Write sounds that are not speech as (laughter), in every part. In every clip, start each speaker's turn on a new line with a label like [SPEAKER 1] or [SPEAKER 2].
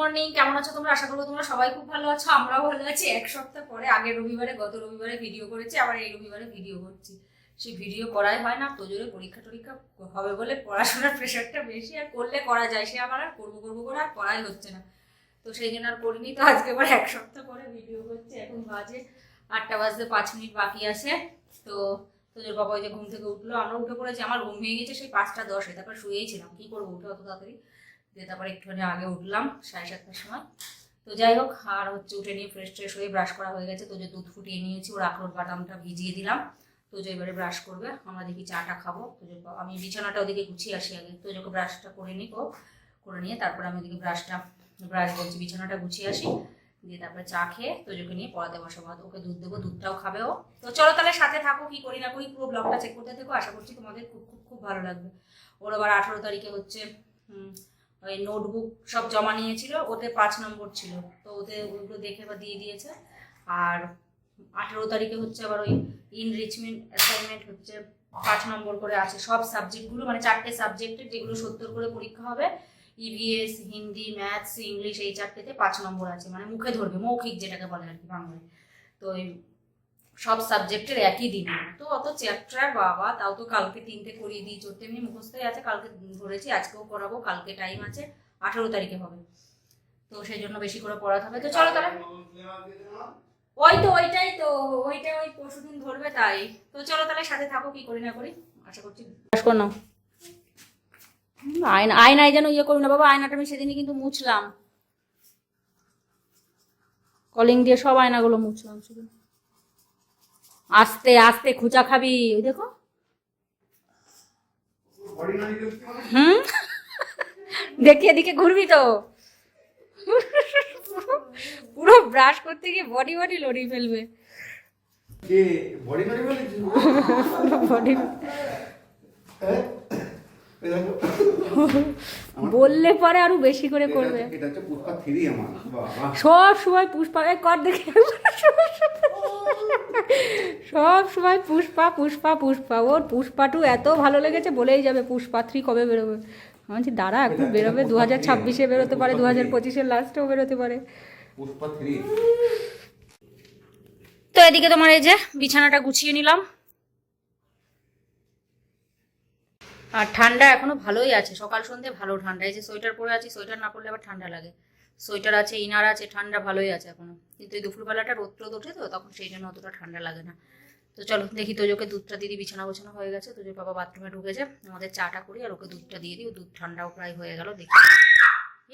[SPEAKER 1] Morning কেমন আছো তোমরা? আশা করব তোমরা সবাই খুব ভালো আছো, আমরাও ভালো আছি। এক সপ্তাহ পরে, আগের রবিবারে, গত রবিবারে ভিডিও করেছি, আবার এই রবিবারে ভিডিও করছি। সেই ভিডিও করাই হয় না তো জোরে পরীক্ষা টরীক্ষা হবে বলে পড়াশোনার প্রেশারটা বেশি, আর করলে করা যায়, সে আমার আর করব করব করে আর করাই হচ্ছে না। তো সেই জন্য আর করিনি, তো আজকে আবার এক সপ্তাহ পরে ভিডিও করছি, এখন বাজে আটটা বাজতে পাঁচ মিনিট বাকি আছে। তো তোদের বাবা ওই যে ঘুম থেকে উঠল আমরা উঠে পড়েছি, আমার ঘুম ভেঙে গেছে, সেই পাঁচটা দশে, তারপর শুয়েই ছিলাম, কী করব, উঠে অত তাড়াতাড়ি। দিয়ে তারপর একটুখানি আগে উঠলাম, সাড়ে সাতটার সময়। তো যাই হোক, আর হচ্ছে উঠে নিয়ে ফ্রেশ ট্রেশ হয়ে ব্রাশ করা হয়ে গেছে। তো যে দুধ ফুটিয়ে নিয়েছি, ওর আখরোট বাদামটা ভিজিয়ে দিলাম। তো যে এবারে ব্রাশ করবে, আমরা দেখি চাটা খাব। তো আমি বিছানাটা ওদিকে গুছিয়ে আসি আগে। তো যখন ব্রাশটা করে ও করে নিয়ে তারপরে আমি ওদিকে ব্রাশটা ব্রাশ বলছি বিছানাটা গুছিয়ে আসি। দিয়ে তারপরে চা খেয়ে তোজোকে নিয়ে পড়াতে বসাবো। ওকে দুধ দেবো, দুধটাও খাবে ও। তো চলো তাহলে সাথে থাকো, কি করি না করি, পুরো ব্লগটা চেক করতে থেকো। আশা করছি তোমাদের খুব খুব খুব ভালো লাগবে। ওর আবার আঠেরো তারিখে হচ্ছে ওই নোটবুক সব জমা নিয়েছিল, ওতে পাঁচ নম্বর ছিল। তো ওতে ওগুলো দেখে বা দিয়ে দিয়েছে। আর আঠেরো তারিখে হচ্ছে আবার ওই ইনরিচমেন্ট অ্যাসাইনমেন্ট হচ্ছে, পাঁচ নম্বর করে আছে। সব সাবজেক্টগুলো মানে চারটে সাবজেক্টের যেগুলো সত্তর করে পরীক্ষা হবে ইভিএস হিন্দি ম্যাথস ইংলিশ এই চারটেতে পাঁচ নম্বর আছে। মানে মুখে ধরবে, মৌখিক যেটাকে বলে আর কি বাংলায়। তো সব সাবজেক্টের একই দিন। তো অত চ্যাপ্টার বাবা, তাও তো কালকে তিনটে করিয়ে দিই চোদ্দ এমনি মুখস্থই আছে, কালকে ধরেছি, আজকেও করাবো, কালকে টাইম আছে, আঠেরো তারিখে হবে। তো সেই জন্য বেশি করে পড়াতে হবে। তো চলো তাহলে। ওই তো, ওইটাই তো, ওইটা ওই পরশুদিন ধরবে তাই। তো চলো তাহলে সাথে থাকো, কি করি না করি, আশা করছি। কর নাও আয়না, আয়নায় যেন ইয়ে করি না, বাবা, আয়নাটা আমি সেদিনই কিন্তু মুছলাম। কলিং দিয়ে সব আয়নাগুলো মুছলাম শুধু। আস্তে আস্তে খুঁচা খাবি ওই দেখো। হুম? দেখি এদিকে ঘুরবি তো। পুরো ব্রাশ করতে গিয়ে বডি বডি লড়িয়ে ফেলবে।
[SPEAKER 2] কে? Body
[SPEAKER 1] body. (laughs) বললে পরে আরও বেশি করে করবে।
[SPEAKER 2] এটা হচ্ছে পুষ্পা থ্রি আমার
[SPEAKER 1] সব সময় পুষ্পা এই কর দেখে সব সময় পুষ্পা পুষ্পা পুষ্পা। ওর পুষ্পা টু এত ভালো লেগেছে বলেই যাবে পুষ্পা থ্রি কবে বেরোবে। আমি বলছি দাঁড়া এখন বেরোবে দু হাজার ছাব্বিশে বেরোতে পারে দু হাজার পঁচিশের লাস্টেও বেরোতে পারে।
[SPEAKER 2] পুষ্পা থ্রি
[SPEAKER 1] তো এদিকে তোমার এই যে বিছানাটা গুছিয়ে নিলাম। আর ঠান্ডা এখনও ভালোই আছে। সকাল সন্ধে ভালো ঠান্ডা। এই যে সোয়েটার পরে আছি, সোয়েটার না পরলে আবার ঠান্ডা লাগে। সোয়েটার আছে, ইনার আছে, ঠান্ডা ভালোই আছে এখনও। কিন্তু এই দুপুরবেলাটা রোদ রোদ ওঠে তো, তখন সেই জন্য অতটা ঠান্ডা লাগে না। তো চলো, দেখি তোজোকে দুধটা দিদি বিছানা গোছানো হয়ে গেছে, তোজোর বাবা বাথরুমে ঢুকেছে আমাদের চাটা করি আর ওকে দুধটা দিয়ে দিই। ও দুধ ঠান্ডাও প্রায় হয়ে গেল, দেখি।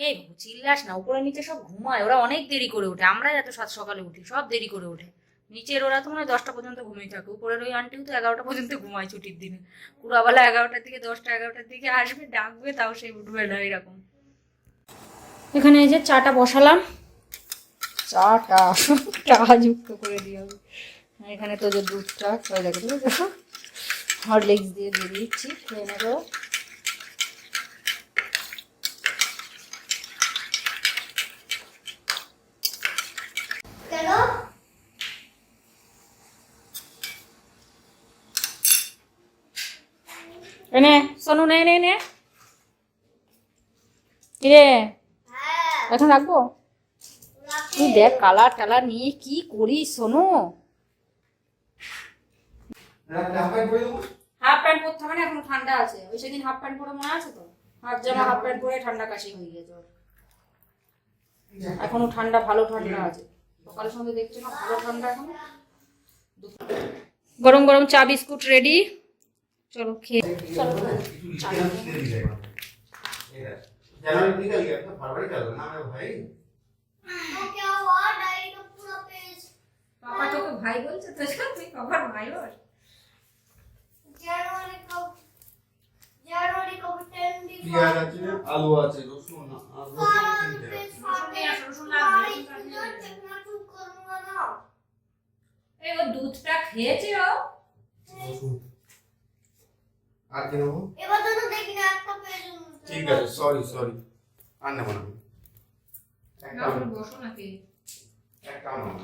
[SPEAKER 1] এই চিল্লাস না, উপরে নিচে সব ঘুমায়। ওরা অনেক দেরি করে ওঠে। আমরাই এত সাত সকালে উঠি, সব দেরি করে ওঠে। নিচের ওরা তো মনে দশটা পর্যন্ত ঘুমিয়ে থাকে, উপরের ওই আন্টিও তো এগারোটা পর্যন্ত ঘুমায় ছুটির দিনে। পুরাবেলা এগারোটার দিকে, দশটা এগারোটার দিকে আসবে, ডাকবে, তাও সেই উঠবে না এরকম। এখানে এই যে চাটা বসালাম। চাটা চা যুক্ত করে দিয়ে হবে এখানে তো যে দুধটা তুমি দেখো হরলিক্স দিয়ে দিয়ে দিচ্ছি, খেয়ে নেব। এনে সোনু নে নে নে। কিরে?
[SPEAKER 3] হ্যাঁ।
[SPEAKER 1] এখন রাখব তুই দেখ কালার টালার নিয়ে কি করিস সোনু? হাফ প্যান্ট পরতে হবে না এখন ঠান্ডা আছে। ওই সেদিন হাফ প্যান্ট পরে মনে আছে তো? হাফ জামা হাফ প্যান্ট পরে ঠান্ডা কাশি হয়ে গেছে। এখনও ঠান্ডা ভালো ঠান্ডা আছে। সকালের সঙ্গে দেখছ না ভালো ঠান্ডা এখন। গরম গরম চা বিস্কুট রেডি। চলো খেয়ে চলো। পাপা আচ্ছা। তোকে ভাই বলছে তো তুই পাপার ভাই ওর
[SPEAKER 2] আলু আছে
[SPEAKER 1] দুধটা খেয়েছে ও?
[SPEAKER 2] আর কি নেব? ঠিক আছে সরি সরি আর নেব না। একটা নেব।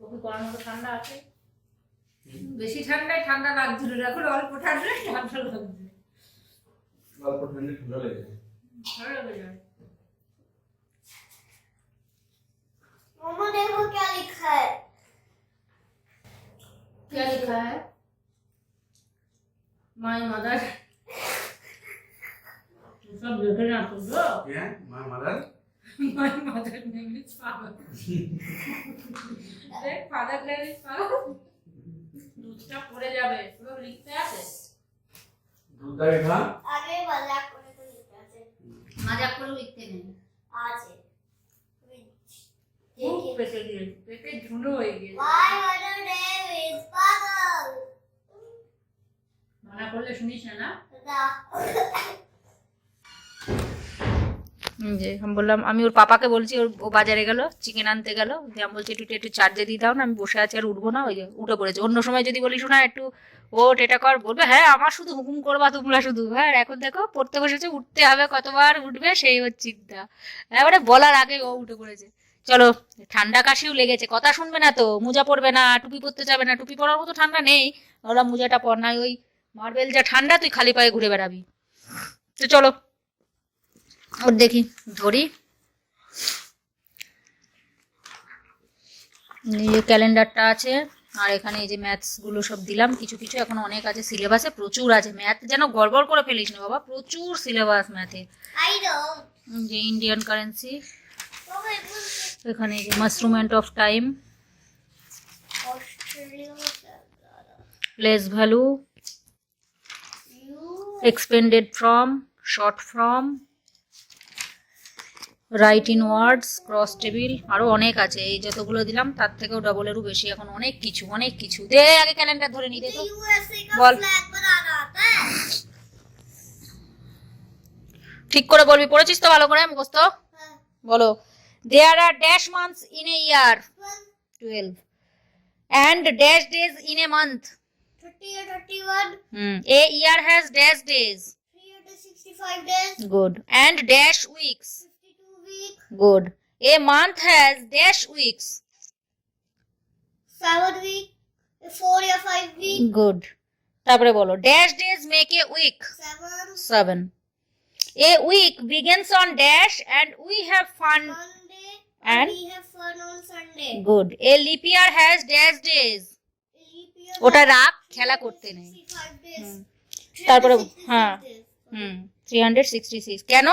[SPEAKER 1] কফি ঠান্ডা আছে? বেশি ঠান্ডায় ঠান্ডা লাগছিল এখন অল্প ঠান্ডায় ঠান্ডা লাগছে
[SPEAKER 2] অল্প ঠান্ডা
[SPEAKER 1] লাগে যায়।
[SPEAKER 3] मम्मा देखो क्या लिखा है
[SPEAKER 1] क्या लिखा है माय मदर सब देखे ना तुम तो
[SPEAKER 2] হ্যাঁ মা mother
[SPEAKER 1] my mother name is पागल দেখ ফাদার নেম ইজ পাগল দুধটা পড়ে যাবে পুরো লিখতে আছে
[SPEAKER 2] দুধ দাবি খা
[SPEAKER 3] आगे मजाक করে তো লিখা আছে
[SPEAKER 1] মজা করে লিখতে নেই
[SPEAKER 3] আছে
[SPEAKER 1] পেটে ঝুঁড়ো হয়ে
[SPEAKER 3] পাগল
[SPEAKER 1] মানা করলে শুনিস না যে আমি বললাম আমি ওর পাপাকে বলছি ওর ও বাজারে গেল চিকেন আনতে গেল। যে আমি বলছি একটু একটু চার্জে দিয়ে দাও না আমি বসে আছি আর উঠবো না। ওই যে উঠে পড়েছে। অন্য সময় যদি বলি শোনা একটু ওট এটা কর। বলবে হ্যাঁ আমার শুধু হুকুম করবা তোমরা শুধু। হ্যাঁ আর এখন দেখো পড়তে বসেছে উঠতে হবে কতবার উঠবে সেই হচ্ছে চিন্তা। এবারে বলার আগে ও উঠে পড়েছে। চলো। ঠান্ডা কাশিও লেগেছে কথা শুনবে না তো মোজা পরবে না টুপি পরতে যাবে না টুপি পরার মতো ঠান্ডা নেই। ওরা মোজাটা পর নাই ওই মার্বেল যা ঠান্ডা তুই খালি পায়ে ঘুরে বেড়াবি। তো চলো ওর দেখি ধরি। এই যে ক্যালেন্ডারটা আছে আর এখানে এই যে ম্যাথসগুলো সব দিলাম কিছু কিছু এখন অনেক আছে সিলেবাসে প্রচুর আছে। ম্যাথ যেন গড়বড় করে ফেলিস না বাবা প্রচুর সিলেবাস ম্যাথে। যে ইন্ডিয়ান কারেন্সি এখানে measurement
[SPEAKER 3] of
[SPEAKER 1] time. Place
[SPEAKER 3] value.
[SPEAKER 1] Expanded form, short form. Write in words, cross table আরও অনেক আছে। এই যতগুলো দিলাম, তার থেকেও ডবলেরও বেশি। এখন অনেক কিছু অনেক কিছু। দে, আগে ক্যালেন্ডার ধরে নিতে তো।
[SPEAKER 3] বল।
[SPEAKER 1] ঠিক করে বলবি, পড়েছিস তো ভালো করে
[SPEAKER 3] মুখস্ত
[SPEAKER 1] বলো। there are dash months in a year
[SPEAKER 3] well,
[SPEAKER 1] twelve and dash days in a month
[SPEAKER 3] 30 or 31
[SPEAKER 1] hmm a year has dash days
[SPEAKER 3] 365 days
[SPEAKER 1] good and dash weeks
[SPEAKER 3] 52 week
[SPEAKER 1] good a month has dash weeks
[SPEAKER 3] 7 week 4 or 5 week
[SPEAKER 1] good তারপরে বলো dash days make a week
[SPEAKER 3] 7
[SPEAKER 1] seven a week begins on dash and we have fun
[SPEAKER 3] Monday
[SPEAKER 1] And
[SPEAKER 3] we have fun on Sunday.
[SPEAKER 1] Good. A leap year has
[SPEAKER 3] dash days.
[SPEAKER 1] ওটা রাখ খেলা করতে নেই। তারপরে হ্যাঁ। Hmm three hundred sixty six কেন?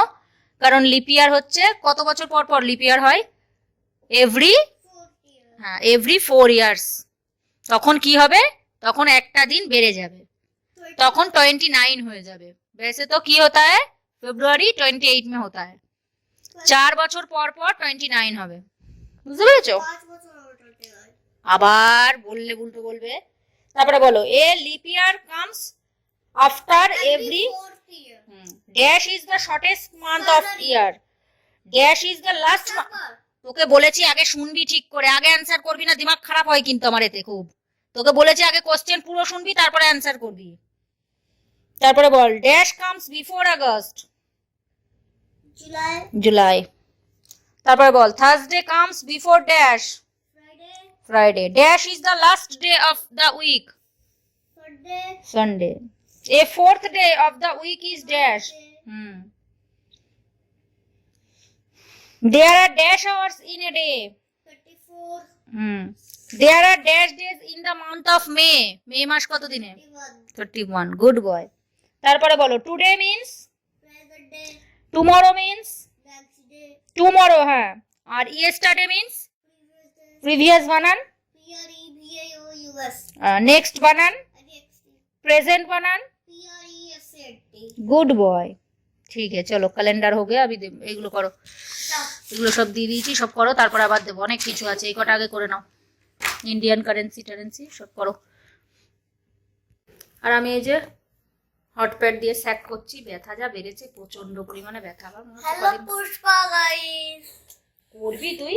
[SPEAKER 1] কারণ leap year হচ্ছে কত বছর পর পর লিপিয়ার হয়? এভরি হ্যাঁ এভরি ফোর ইয়ার্স তখন কি হবে? তখন একটা দিন বেড়ে যাবে। তখন টোয়েন্টি নাইন হয়ে যাবে। वैसे তো की होता है फेब्रुआरी ट्वेंटी एट में होता है চার বছর পর পর টোয়েন্টি নাইন হবে। বুঝতে পেরেছ। আবার বললে উল্টো বলবে। তারপরে বলো a leap year
[SPEAKER 3] comes after
[SPEAKER 1] every dash is the shortest month of year dash is the
[SPEAKER 3] last
[SPEAKER 1] তোকে বলেছি আগে শুনবি ঠিক করে আগে অ্যান্সার করবি না দিমাগ খারাপ হয় কিন্তু আমার এতে খুব। তোকে বলেছি আগে কোশ্চেন পুরো শুনবি তারপরে অ্যান্সার করবি। তারপরে বল dash comes before August
[SPEAKER 3] July.
[SPEAKER 1] July. তারপরে বল Thursday comes
[SPEAKER 3] before
[SPEAKER 1] dash Friday dash is the last day of the
[SPEAKER 3] week
[SPEAKER 1] Sunday a fourth day of the week is dash hmm there are dash hours in a day
[SPEAKER 3] thirty four
[SPEAKER 1] hmm there are dash days in the month of May May মাস কত দিনে?
[SPEAKER 3] Thirty one
[SPEAKER 1] thirty one good boy তারপরে বলো
[SPEAKER 3] today means
[SPEAKER 1] tomorrow means
[SPEAKER 3] next day
[SPEAKER 1] tomorrow হ্যাঁ আর yesterday means
[SPEAKER 3] previous day
[SPEAKER 1] previous বানান
[SPEAKER 3] PRE ভিএও US
[SPEAKER 1] next বানান
[SPEAKER 3] next
[SPEAKER 1] present বানান
[SPEAKER 3] PRE SAT
[SPEAKER 1] good boy ঠিক আছে চলো ক্যালেন্ডার हो गया अभी दे- এগুলো করো এগুলো সব দিয়ে দিয়েছি সব করো তারপর আবার দেবো অনেক কিছু আছে এই কটা আগে করে নাও ইন্ডিয়ান কারেন্সি টারেন্সি সব করো আর আমি এই যে হটপ্যাড দিয়ে স্যাক করছি ব্যথা যা বেড়েছে প্রচণ্ড পরিমাণে ব্যথা। আমার মনে হচ্ছে
[SPEAKER 3] পুষ্পা গাইস
[SPEAKER 1] করবি তুই?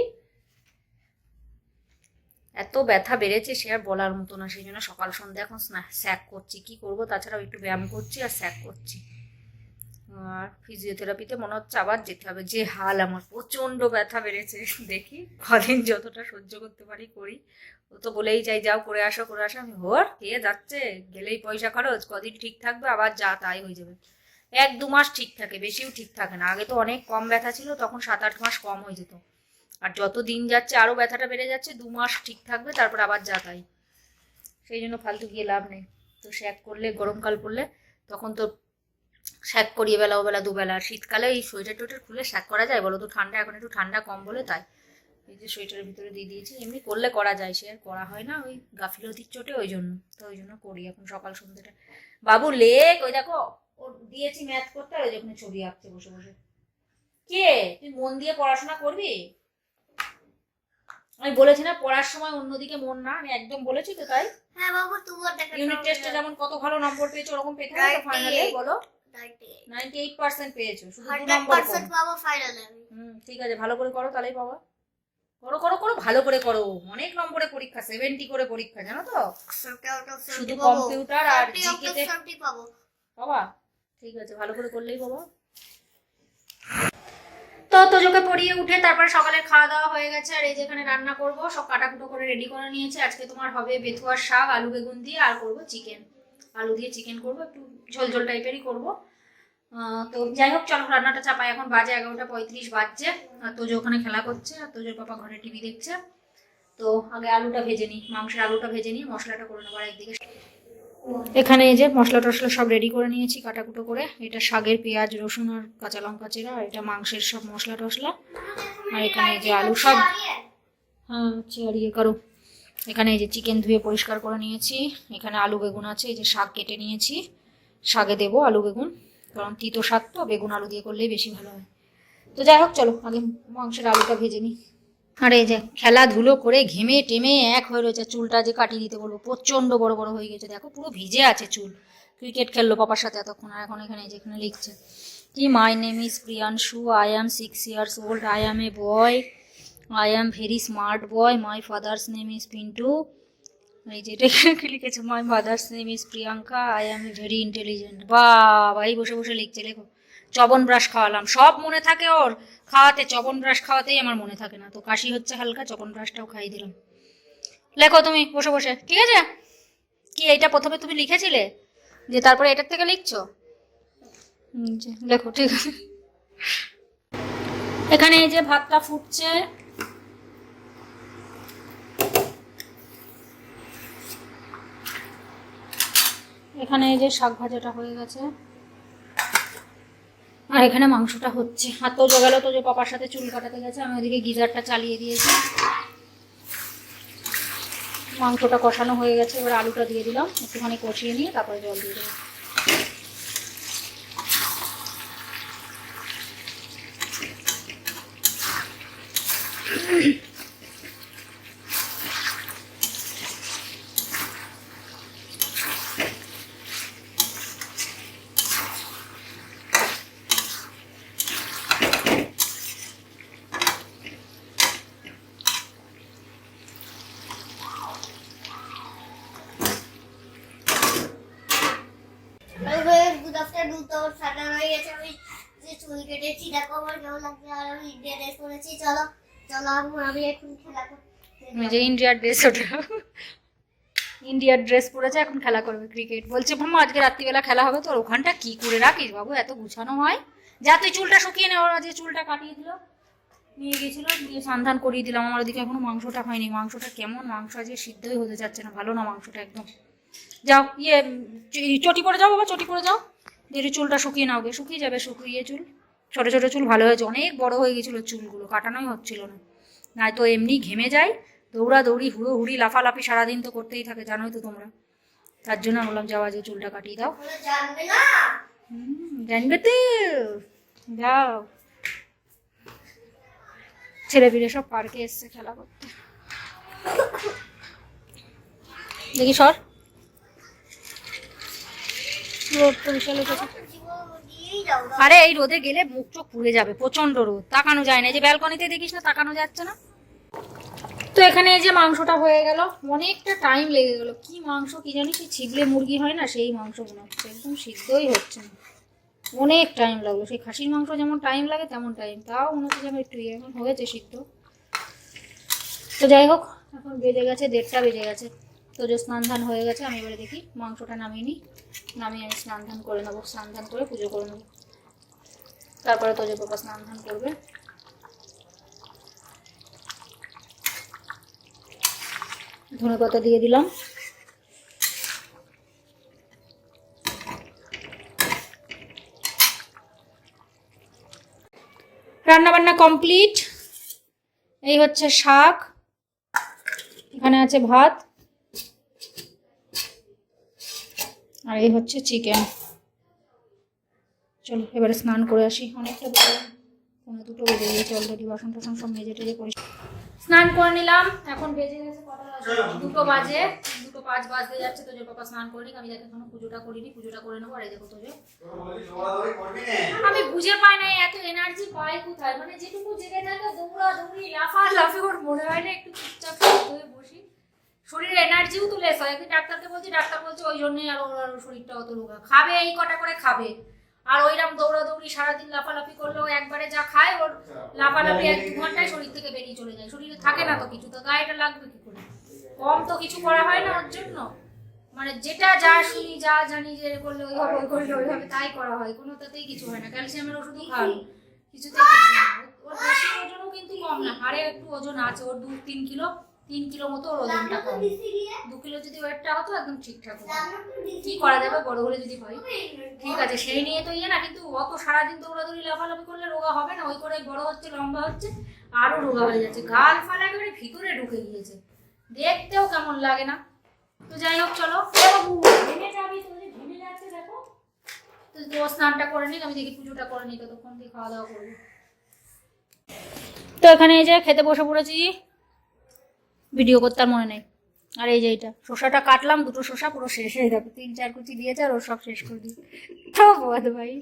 [SPEAKER 1] এত ব্যথা বেড়েছে সে আর বলার মতো না সেই জন্য সকাল সন্ধ্যা এখন স্যাক করছি। কি করব? তাছাড়াও একটু ব্যায়াম করছি আর স্যাক করছি। আর ফিজিওথেরাপিতে মনে হচ্ছে আবার যেতে হবে। যে হাল আমার প্রচণ্ড ব্যথা বেড়েছে। দেখি কদিন যতটা সহ্য করতে পারি করি। ও তো বলেই চাই, যাও, করে আসো করে আসো। আমি, হোর, কে যাচ্ছে? গেলেই পয়সা খরচ, কদিন ঠিক থাকবে, আবার যা তাই হয়ে যাবে। এক দু মাস ঠিক থাকে, বেশিও ঠিক থাকে না। আগে তো অনেক কম ব্যথা ছিল, তখন সাত আট মাস কম হয়ে যেত। আর যত দিন যাচ্ছে, আরও ব্যথাটা বেড়ে যাচ্ছে, দু মাস ঠিক থাকবে, তারপর আবার যা তাই। সেই জন্য ফালতু গিয়ে লাভ নেই। তো শ্যাক করলে গরমকাল পড়লে, তখন তো শ্যাক করিয়ে বেলা ও বেলা দুবেলা শীতকালে এই সোয়েটার টোয়েটার খুলে শ্যাক করা যায়? বলো তো, ঠান্ডা, এখন একটু ঠান্ডা কম বলে তাই। এই যে সোয়েটারের ভিতরে দিয়ে দিয়েছি এমনি করলে করা যায় সে আর করা হয় না ওই গাফিলতির চোটে ওই জন্য। তো ওই জন্য করি এখন সকাল সন্ধ্যেটা। বাবু লেক ওই দেখো ওর দিয়েছি ম্যাথ করতে আর ওই যখন ছবি আঁকছে বসে বসে। কে? তুই মন দিয়ে পড়াশোনা করবি? আমি বলেছি না পড়ার সময় অন্যদিকে মন না আমি একদম বলেছি তো তাই।
[SPEAKER 3] হ্যাঁ বাবু তুমিও দেখা
[SPEAKER 1] ইউনিট টেস্টে যেমন কত ভালো নম্বর পেয়েছ ওরকম পেতে হবে ফাইনালে বলো। নাইনটি এইট পার্সেন্ট পেয়েছ শুধু দু
[SPEAKER 3] হান্ড্রেড
[SPEAKER 1] নম্বর
[SPEAKER 3] পার্সেন্ট পাবো ফাইনালে
[SPEAKER 1] হুম ঠিক আছে ভালো করে করো তাহলেই পাবা। করো করো করো ভালো করে করো। অনেক নম্বরে পরীক্ষা সেভেন্টি করে পরীক্ষা জানো তো? শুধু কম্পিউটার আর জিকেতে বাবা ঠিক আছে ভালো করে করলেই বাবা তো তোজোকে পড়িয়ে উঠে তারপরে সকালে খাওয়া দাওয়া হয়ে গেছে। আর এই যেখানে রান্না করব সব কাটাকুটো করে রেডি করে নিয়েছে। আজকে তোমার হবে বেথুয়ার শাক আলু বেগুন দিয়ে আর করব চিকেন আলু দিয়ে চিকেন করব একটু ঝোল ঝোল টাইপেরই করব। তো যাই হোক, চলো রান্নাটা চাপাই। এখন বাজে এগারোটা পঁয়ত্রিশ বাজছে। আর তোজো ওখানে খেলা করছে, আর তোজোর পাপা ঘরে টিভি দেখছে। তো আগে আলুটা ভেজে নিই, মাংসের আলুটা ভেজে নিই, মশলাটা করে নেবার একদিকে এখানে এই যে মশলা টশলা সব রেডি করে নিয়েছি, কাটাকুটো করে। এটা শাকের পেঁয়াজ, রসুন আর কাঁচা লঙ্কা চেরা এটা মাংসের সব মশলা টশলা। আর এখানে এই যে আলু সব হ্যাঁ চেয়ারিয়ে করো। এখানে এই যে চিকেন ধুয়ে পরিষ্কার করে নিয়েছি। এখানে আলু বেগুন আছে, এই যে শাক কেটে নিয়েছি। শাকে দেবো আলু বেগুন। কারণ তিতো শাক তো, বেগুন, আলু দিয়ে করলেই বেশি ভালো হয়। তো যাই হোক, চলো, আগে মাংসের আলুটা ভেজে নিই। আর এই যে খেলাধুলো করে ঘেমে টেমে এক হয়ে রয়েছে চুলটা যে কাটিয়ে দিতে বলব, প্রচণ্ড বড় বড় হয়ে গেছে। দেখো, পুরো ভিজে আছে চুল। ক্রিকেট খেললো পাপার সাথে এতক্ষণ, আর এখন এখানে যেখানে লিখছে। কি my name is Priyanshu I am six years old I am a boy I am very smart boy my father's name is Pintu এই যে এটা লিখেছে my father's name is Priyanka I am very intelligent বাবা, এই বসে বসে লিখছে, লেখো। চবন ব্রাশ খাওয়ালাম। সব মনে থাকে ওর। খাওয়াতে, চবন ব্রাশ খাওয়াতেই আমার মনে থাকে না। তো কাশি হচ্ছে হালকা, চবন ব্রাশটাও খাইয়ে দিলাম। লেখো তুমি, বসে বসে। ঠিক আছে? কি, এইটা প্রথমে তুমি লিখেছিলে? যে তারপরে এটার থেকে লিখছো? লেখো, ঠিক আছে। এখানে এই যে ভাতটা ফুটছে এখানে এই যে শাক ভাজাটা হয়ে গেছে। আর এখানে মাংসটা হচ্ছে। আর তো জোগালো তো যে পাপার সাথে চুল কাটাতে গেছে, আমি ওদিকে গিজারটা চালিয়ে দিয়েছি। মাংসটা কষানো হয়ে গেছে, এবার আলুটা দিয়ে দিলাম। একটুখানি কষিয়ে নিয়ে তারপরে জল দিয়ে দেবো।
[SPEAKER 3] গুড আফটারনুন তো সাজানো হয়ে গেছে আমি যে চুল কেটেছি দেখো আমার কেমন লাগছে আর আমি ইন্ডিয়া ড্রেস পরেছি চলো চলো আমি এখন খেলা করতে
[SPEAKER 1] যে ইন্ডিয়ার ড্রেস ওটা। ইন্ডিয়ার ড্রেস পরেছে, এখন খেলা করবে ক্রিকেট বলছে, মাম্মা, আজকে রাত্রিবেলা খেলা হবে, তোর ওখানটা কি করে রাখিস বাবু? এত গুছানো হয়। যা, তুই চুলটা শুকিয়ে নে। ওরা যে চুলটা কাটিয়ে দিল, নিয়ে গেছিল, দিয়ে সন্ধান করিয়ে দিলাম। আমার ওদিকে এখনও মাংসটা হয়নি। মাংসটা কেমন মাংস? আজকে সিদ্ধই হতে যাচ্ছে না। ভালো না মাংসটা একদম। যাও ইয়ে চটি পরে যাও বাবা, চটি পরে যাও। দিয়ে চুলটা শুকিয়ে নাও গে। শুকিয়ে যাবে, শুকিয়ে চুল। ছোটো ছোটো চুল ভালো হয়েছে। অনেক বড় হয়ে গেছিল চুলগুলো। কাটানোই হচ্ছিল না। নাই তো এমনি ঘেমে যায় দৌড়া দৌড়ি হুড়ো হুড়ি লাফালাফি সারাদিন তো করতেই থাকে জানোই তো তোমরা। তার জন্য বললাম যাওয়া যে চুলটা কাটিয়ে দাও।
[SPEAKER 3] জানবে
[SPEAKER 1] তো। যাও। ছেলে ফিরে সব পার্কে এসছে খেলা করতে। দেখি সর। রোদ তো বিশাল উঠেছে
[SPEAKER 3] জীবন দিয়েই যাও দাও।
[SPEAKER 1] আরে, এই রোদে গেলে মুখ চোখ পুড়ে যাবে প্রচণ্ড রোদ। তাকানো যায় না। যে ব্যালকনিতে দেখিস না, তাকানো যাচ্ছে না? তো এখানে এই যে মাংসটা হয়ে গেল, অনেকটা টাইম লেগে গেল। কি মাংস কি জানি, সেই ছিগলে মুরগি হয় না, সেই মাংস মনে হচ্ছে। একদম সিদ্ধই হচ্ছে না। অনেক টাইম লাগল। সেই খাসির মাংস যেমন টাইম লাগে, তেমন টাইম তাও মনে হচ্ছে যেন একটু ইয়ে এখন হয়েছে সিদ্ধ। তো যাই হোক, এখন বেজে গেছে, দেড়টা বেজে গেছে। তো যে স্নান ধান হয়ে গেছে, আমি এবারে দেখি মাংসটা নামিয়ে নিই। নামিয়ে আমি স্নান ধান করে নেব স্নান ধান করে পুজো করে নেব। তারপরে তোজো বাবা স্নান ধান করবে। ধনে পাতা দিয়ে দিলাম। রান্না বান্না কমপ্লিট। এই হচ্ছে শাক। এখানে আছে ভাত। আর এই হচ্ছে চিকেন। চলো, এবারে স্নান করে আসি। অনেকটা বেজে পনেরো দুটো বেজে গিয়েছে অলরেডি বাসন টাসন সব মেজে টেজে করে স্নান করে নিলাম। এখন বেজে গেছে দুটো বাজে। দুটো পাঁচ বাজতে যাচ্ছে। তো যে পাপা স্নান করিনি আমি যাতে এখনও পুজোটা করিনি, পুজোটা করে নেব। আর এই দেখো তো আমি বুঝে পাই না এত এনার্জি পাই কোথায়। মানে যেটুকু জেগে থাকে দৌড়া দৌড়ি লাফা লাফি ওর মনে হয় না একটু চুপচাপ বসি। শরীরে এনার্জিও তো লেস হয় ডাক্তারকে বলছি, ডাক্তার বলছে, ওই জন্যই আর ওর শরীরটা অত রোগা। খাবে, এই কটা করে খাবে। আর ওইরকম দৌড়াদৌড়ি সারাদিন লাফালাফি করলেও একবারে যা খায়, ওর লাফালাফি এক দু ঘন্টায় শরীর থেকে বেরিয়ে চলে যায়। শরীরে থাকে না তো কিছু, তো গায়েটা লাগবে কি করে? কম তো কিছু করা হয় না ওর জন্য। মানে যেটা যা শুনি, যা জানি যে করলে ওই করলে ওইভাবে, তাই করা হয়। কোনো তাতেই কিছু হয় না। ক্যালসিয়ামের ওষুধও খাওয়ানো কিছুতেই কিছু হয় ওর বেশি ওজনও কিন্তু কম না। হাড়ে একটু ওজন আছে। ওর দু তিন কিলো তিন কিলো মতো ওর ওজনটা কম দু কিলো যদি ওয়েটটা হতো একদম ঠিকঠাক হতো। কি করা যাবে? বড় হলে যদি হয়। ঠিক আছে সেই নিয়ে তো ইয়ে না কিন্তু অত সারাদিন দৌড়াদৌড়ি লাফালাফি করলে রোগা হবে না। ওই করে বড় হচ্ছে লম্বা হচ্ছে আরও রোগা হয়ে যাচ্ছে। গাল ফাল একেবারে ভিতরে ঢুকে গিয়েছে। দেখতেও কেমন লাগে না। তো যাই হোক চলো। ভেঙে যাবি তো ভেঙে যাচ্ছে দেখো। তো স্নানটা করে নিই আমি দেখি পুজোটা করে নিই ততক্ষণ দিয়ে খাওয়া দাওয়া করব। তো এখানে এই যে খেতে বসে পড়েছি। ভিডিও করতে আর মনে নেই। আর এই যে এইটা, শসাটা কাটলাম, দুটো শসা, পুরো শেষ হয়ে যাবে। তিন চার কুচি দিয়েছে আর ও সব শেষ করে দিই। বদ ভাই।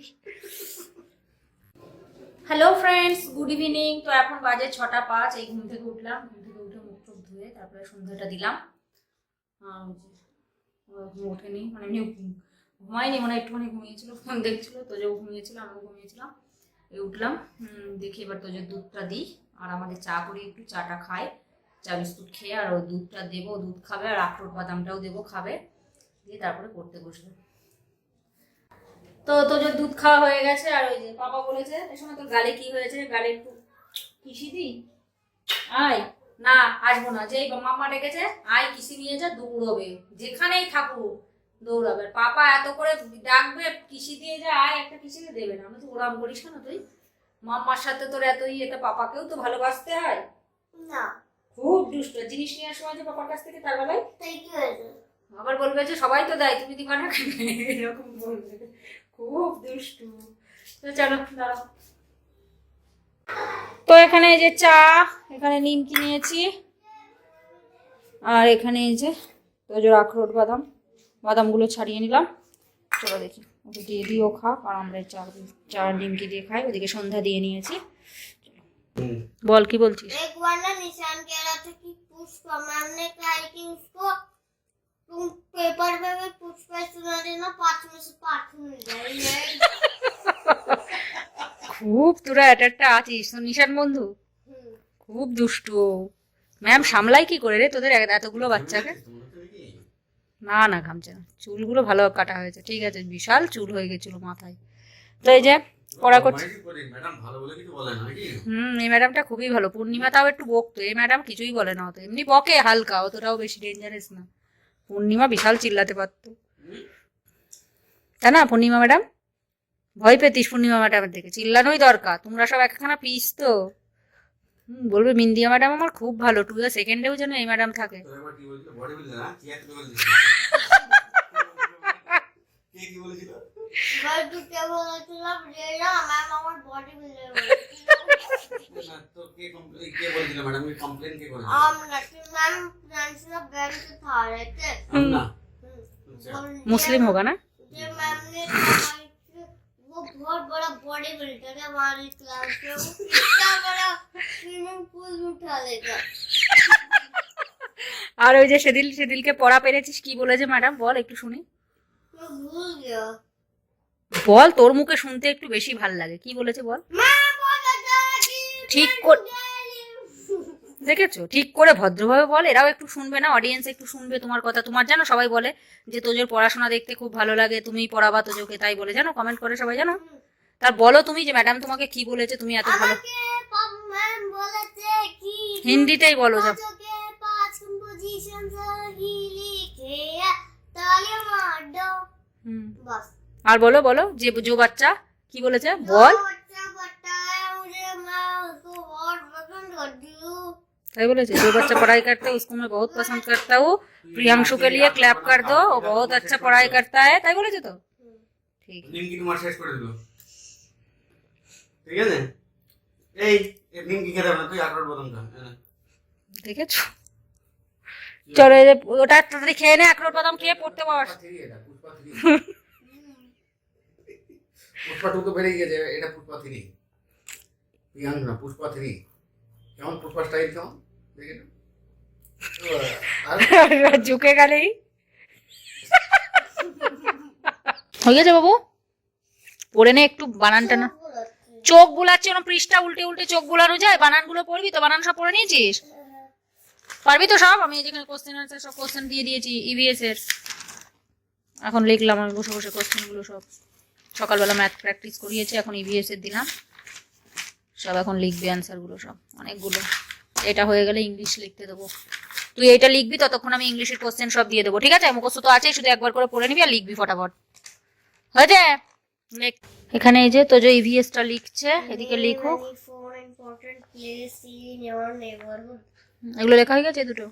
[SPEAKER 1] হ্যালো ফ্রেন্ডস গুড ইভিনিং তো এখন বাজে ছটা পাঁচ, এই ঘুম থেকে উঠলাম। ঘুম থেকে উঠে মুখ টুক ধুয়ে তারপরে সন্ধ্যাটা দিলাম। এখনও ওঠেনি মানে এমনি ঘুমায়নি মানে একটুখানি ঘুমিয়েছিল, ফোন দেখছিল তোজেও ঘুমিয়েছিল, আমিও ঘুমিয়েছিলাম। এই উঠলাম দেখি এবার তোজের দুধটা দিই, আর আমাদের চা করি, একটু চাটা খাই। চা বিস্কুট খেয়ে আর ওই দুধটা দেবো দুধ খাবে আর আখরোট বাদামটাও দেবো, খাবে। দিয়ে তারপরে পড়তে বসবে। তো তোজের দুধ খাওয়া হয়ে গেছে আর ওই যে পাপা বলেছে, এই সময় তোর গালে কি হয়েছে? গালে একটু কিসি দি? আয়। না, আসব না। যেই মামা ডেকেছে, আয় কিসি নিয়ে যা, দৌড়বে। যেখানেই থাকুক, দৌড়াবে। পাপা এত করে ডাকবে, কিসি দিয়ে যা, আয় একটা কিসিতে দেবে না। আমি তো ওরাম করিস না তুই? মাম্মার সাথে তোর এতই এটা পাপাকেও তো ভালোবাসতে হয়?
[SPEAKER 3] না।
[SPEAKER 1] খুব দুষ্ট জিনিস নিয়ে আসার সময় যে বাবার কাছ থেকে তার বেলায়
[SPEAKER 3] তাই কি হয়েছে?
[SPEAKER 1] আবার বলবে যে সবাই তো দেয় তুমি দিবা না এরকম বলবে। খুব দুষ্টু। তো চলো দাঁড়াও। তো এখানে এই যে চা এখানে নিমকি নিয়েছি। আর এখানে এই যে তোজোর আখরোট বাদাম বাদামগুলো ছাড়িয়ে নিলাম। চলো দেখি ওকে দিয়ে দিও খা আর আমরা চা চা নিমকি দিয়ে খাই। ওদিকে সন্ধ্যা দিয়ে নিয়েছি। বল কি বলছিস
[SPEAKER 3] एक बार ना निशान कह रहा था कि पुष्प मैम ने कहा है कि उसको तुम पेपर पे भी पुष्प सुना देना पाँच में से पाँच मिल जाएंगे
[SPEAKER 1] খুব তোরা এটা একটা আছিস তো নিশান বন্ধু
[SPEAKER 3] हम्म,
[SPEAKER 1] খুব দুষ্টু ম্যাম সামলাই কি করে রে তোদের এত- এতগুলো বাচ্চাকে না না ঘামছে না চুলগুলো ভালো কাটা হয়েছে ঠিক আছে বিশাল চুল হয়ে গেছিল মাথায় তো এই যে পড়া করছে। হুম এই ম্যাডামটা খুবই ভালো পূর্ণিমা তাও একটু বকতো এই ম্যাডাম কিছুই বলে না অত এমনি বকে হালকা অতটাও বেশি ডেঞ্জারাস না। পূর্ণিমা বিশাল চিল্লাতে পারতো। তাই না পূর্ণিমা ম্যাডাম? ভয় পেতিস পূর্ণিমা ম্যাডামের দিকে চিল্লানোই দরকার তোমরা সব একখানা পিস তো। বলবে মিন্দিয়া ম্যাডাম আমার খুব ভালো টু সেকেন্ডেও যেন এই ম্যাডাম থাকে।
[SPEAKER 2] কি কি বলছিল? কে কি বলেছিল
[SPEAKER 3] এবার দুটো বলেছিলাম যে না ম্যাম আমার বডি বিল্ডার
[SPEAKER 2] না তো কে কমপ্লেন কে বলেছিল ম্যাডাম কি কমপ্লেন কে করেছিল
[SPEAKER 3] আমরা कि मैम फ्रेंड्स का बैंक था रहते
[SPEAKER 2] हम ना
[SPEAKER 3] हम्म,
[SPEAKER 2] अच्छा
[SPEAKER 3] और
[SPEAKER 1] মুসলিম
[SPEAKER 3] ये-
[SPEAKER 1] হোগা না
[SPEAKER 3] ये मैम ने कहा कि वो बहुत बड़ा बॉडी बिल्डर है हमारी क्लास में वो कितना बड़ा स्विमिंग पूल में उठा लेगा
[SPEAKER 1] আর ওই যে সেদিল সেদিলকে পড়া পেরেছিস কি বলেছে ম্যাডাম বল একটু শুনি
[SPEAKER 3] मैं भूल गया
[SPEAKER 1] বল তোর মুখে শুনতে একটু বেশি ভালো লাগে। কি বলেছে বল? ঠিক দেখেছ? ঠিক করে ভদ্রভাবে বল এরাও একটু শুনবে না অডিয়েন্স একটু শুনবে তোমার কথা। তোমার জানো সবাই বলে যে তোজোর পড়াশোনা দেখতে খুব ভালো লাগে তুমি পড়াবা তোজোকে তাই বলে। জানো কমেন্ট করে সবাই জানো? তার বলো তুমি যে ম্যাডাম তোমাকে কি বলেছে তুমি এত ভালো হিন্দিতেই বলো যা। আর বলো বলো যে जो বাচ্চা কি বলেছে বল
[SPEAKER 3] जो बच्चा बताया मुझे मैं उसको बहुत पसंद करती हूँ
[SPEAKER 1] তাই বলেছে जो बच्चा पढ़ाई करता है उसको मैं बहुत पसंद करता हूँ प्रियांशु के लिए क्लैप कर दो वो बहुत अच्छा पढ़ाई करता है তাই বলেছে তো ঠিক
[SPEAKER 2] নিমকি তোমার শেষ করে দিল ঠিক আছে এই এ নিমকি খেতে হবে না তুই আখরোট বাদাম খা হ্যাঁ।
[SPEAKER 1] দেখেছো চলো এই যে ওটা তাড়াতাড়ি খেয়ে নে আখরোট বাদাম খেয়ে পড়তে বস (laughs)
[SPEAKER 2] পুষ্পা বেরিয়ে গেছে, এটা পুষ্পা থ্রি প্রিয়াঙ্ক না পুষ্পা থ্রি কেমন পুষ্পা স্টাইল কেমন? দেখে (laughs)
[SPEAKER 1] ঝুঁকে গেলেই। হয়ে গেছে বাবু? পড়ে নে একটু বানান টানা চোখ বুলাচ্ছে না পৃষ্ঠা উল্টে উল্টে চোখ বুলানো যায়, বানানগুলো পড়বি তো? বানান সব পড়ে নিয়েছিস? পারবি তো সব? আমি যেখানে কোশ্চেন আনসার সব কোশ্চেন দিয়ে দিয়েছি ইভিএস এর। এখন লিখলাম আমি, বসে বসে কোশ্চেনগুলো সব। সকালবেলা ম্যাথ প্র্যাকটিস করিয়েছি এখন ইভিএস এর দিলাম। সব এখন লিখবি অ্যান্সারগুলো সব অনেকগুলো। এটা হয়ে গেলে ইংলিশ লিখতে দেবো। তুই এটা লিখবি ততক্ষণ আমি ইংলিশের কোশ্চেন সব দিয়ে দেবো ঠিক আছে? মুখস্থ তো আছে শুধু একবার করে পড়ে নিবি আর লিখবি ফটাফট। হয়েছে এখানে এই যে তো যে ইভিএসটা লিখছে এদিকে লিখুক এগুলো লেখা হয়ে গেছে দুটো?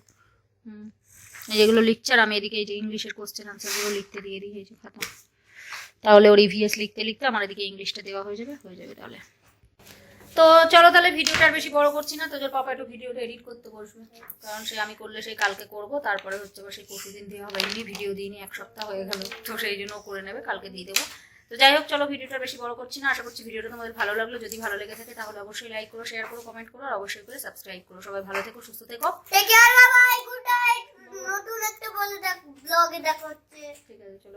[SPEAKER 1] হুম। এই যেগুলো লিখছে আর আমি এদিকে এই যে ইংলিশের কোশ্চেন আনসারগুলো লিখতে দিয়ে দিই এই যে খাতা। তাহলে ওর ইভিএস লিখতে লিখতে আমার এদিকে ইংলিশটা দেওয়া হয়ে যাবে হয়ে যাবে তাহলে। তো চলো তাহলে ভিডিওটা আর বেশি বড় করছি না তোদের পাপা একটু ভিডিওটা এডিট করতে বসবে। কারণ সে আমি করলে সেই কালকে করব তারপরে হচ্ছে সেই প্রতিদিন দেওয়া হবে। এমনি ভিডিও দিইনি এক সপ্তাহ হয়ে গেল তো সেই জন্য করে নেবে কালকে দিয়ে দেবো। তো যাই হোক চলো ভিডিওটা বেশি বড় করছি না আশা করছি ভিডিওটা তোমাদের ভালো লাগল। যদি ভালো লেগে থাকে তাহলে অবশ্যই লাইক করো শেয়ার করো কমেন্ট করো আর অবশ্যই করে সাবস্ক্রাইব করো। সবাই ভালো থেকো সুস্থ থেকো.
[SPEAKER 3] নতুন একটা ব্লগে দেখা হচ্ছে
[SPEAKER 1] ঠিক আছে চলো